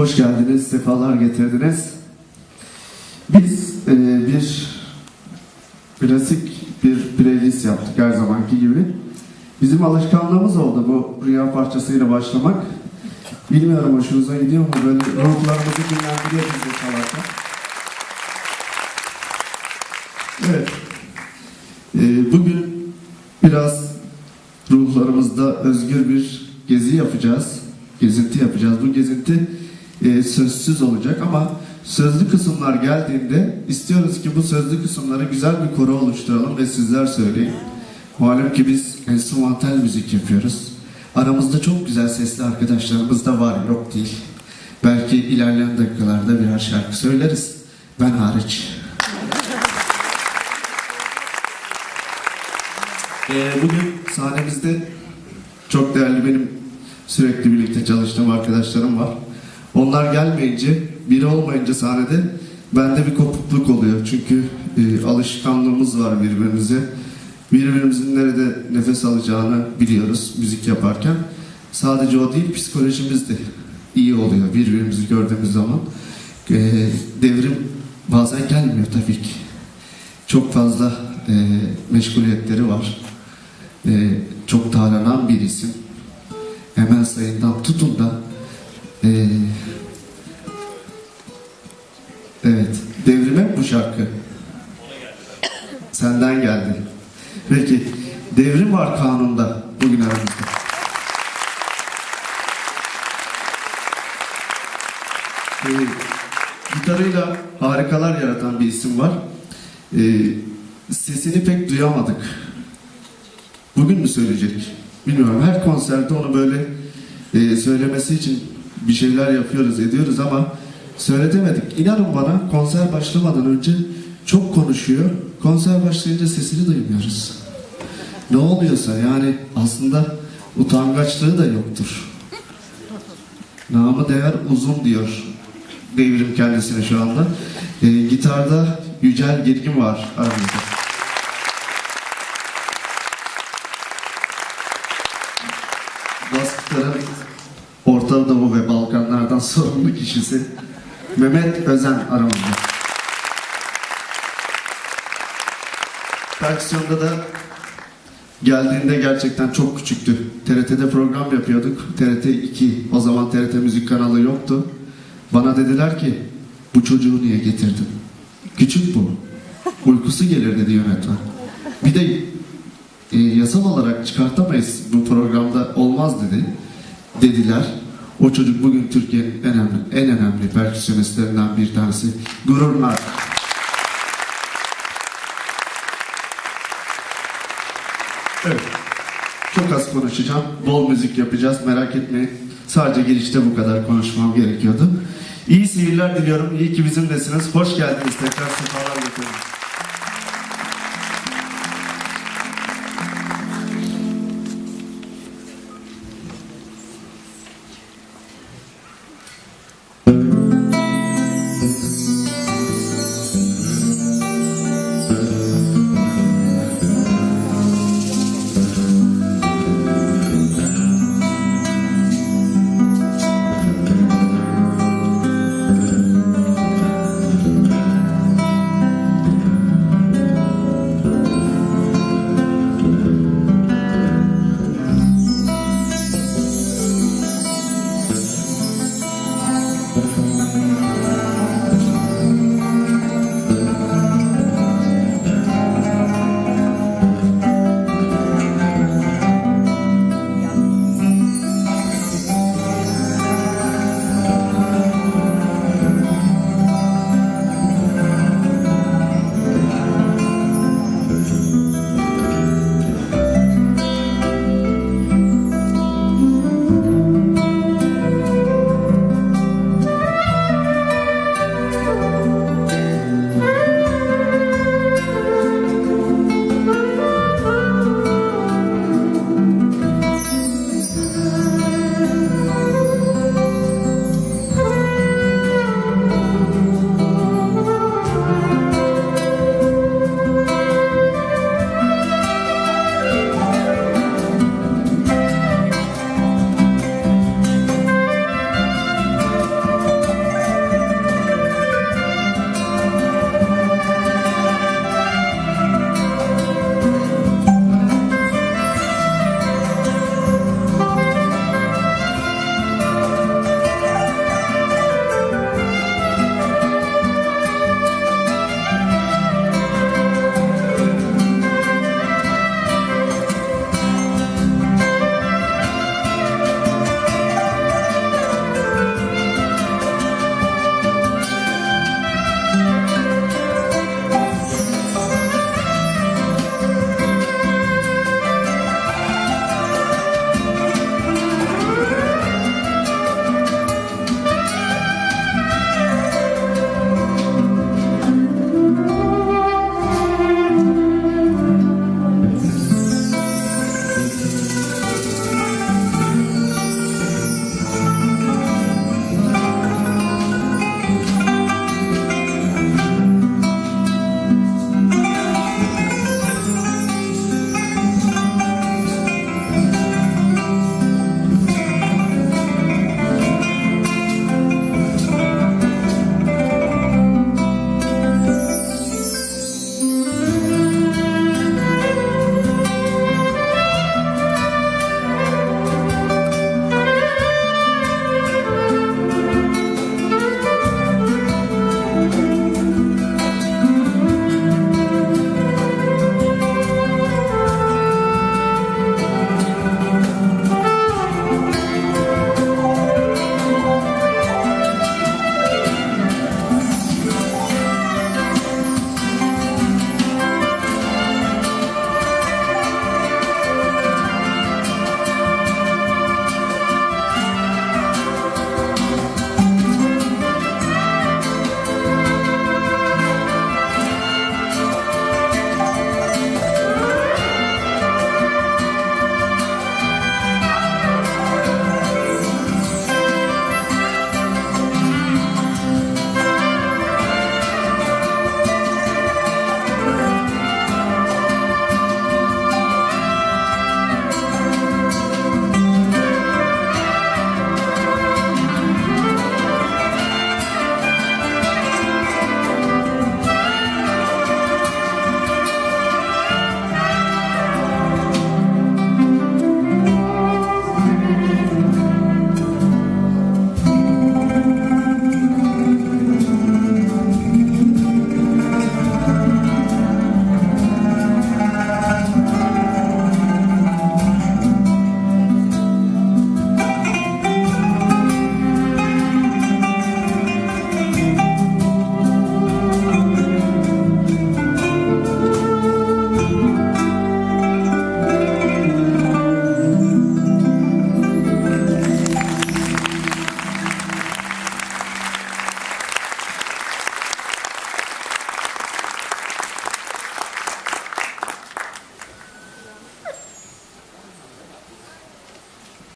Hoş geldiniz, sefalar getirdiniz. Biz e, bir klasik bir playlist yaptık her zamanki gibi. Bizim alışkanlığımız oldu bu rüya parçasıyla başlamak. Bilmiyorum hoşunuza gidiyor mu? Böyle ruhlarımızı dinlendiriyor bizi. Evet. E, bugün biraz ruhlarımızda özgür bir gezi yapacağız. Gezinti yapacağız. Bu gezinti e, sözsüz olacak ama sözlü kısımlar geldiğinde istiyoruz ki bu sözlü kısımları güzel bir koro oluşturalım ve sizler söyleyin. Malum ki biz enstrümantal müzik yapıyoruz. Aramızda çok güzel sesli arkadaşlarımız da var, yok değil. Belki ilerleyen dakikalarda birer şarkı söyleriz. Ben hariç. Ee, bugün sahnemizde çok değerli benim sürekli birlikte çalıştığım arkadaşlarım var. Onlar gelmeyince, biri olmayınca sahnede bende bir kopukluk oluyor. Çünkü e, alışkanlığımız var birbirimize. Birbirimizin nerede nefes alacağını biliyoruz müzik yaparken. Sadece o değil, psikolojimiz de iyi oluyor birbirimizi gördüğümüz zaman. E, devrim bazen gelmiyor tabii ki. Çok fazla e, meşguliyetleri var. E, çok taranan bir isim. Emel Sayın'dan tutun da e, evet devrime bu şarkı senden geldi. Peki devrim var kanunda bugün aramızda. E, gitarıyla harikalar yaratan bir isim var. E, sesini pek duyamadık. Bugün mü söyleyecek? Bilmiyorum. Her konserde onu böyle e, söylemesi için bir şeyler yapıyoruz, ediyoruz ama söyletemedik. İnanın bana konser başlamadan önce çok konuşuyor. Konser başlayınca sesini duymuyoruz. Ne oluyorsa yani aslında utangaçlığı da yoktur. Namı değer uzun diyor devrim kendisine şu anda. E, gitarda Yücel Girgin var aramızda. Kişisi Mehmet Özen aramızda. Perküsyonda da geldiğinde gerçekten çok küçüktü. TRT'de program yapıyorduk. TRT 2, o zaman TRT müzik kanalı yoktu. Bana dediler ki bu çocuğu niye getirdin? Küçük bu. Uykusu gelir dedi yönetmen. Bir de e, yasal olarak çıkartamayız bu programda olmaz dedi. Dediler. O çocuk bugün Türkiye'nin en önemli, en önemli perküsyonistlerinden bir tanesi. Gururlar. Evet. Çok az konuşacağım. Bol müzik yapacağız. Merak etmeyin. Sadece girişte bu kadar konuşmam gerekiyordu. İyi seyirler diliyorum. İyi ki bizimlesiniz. Hoş geldiniz. Tekrar sefalar getirdiniz.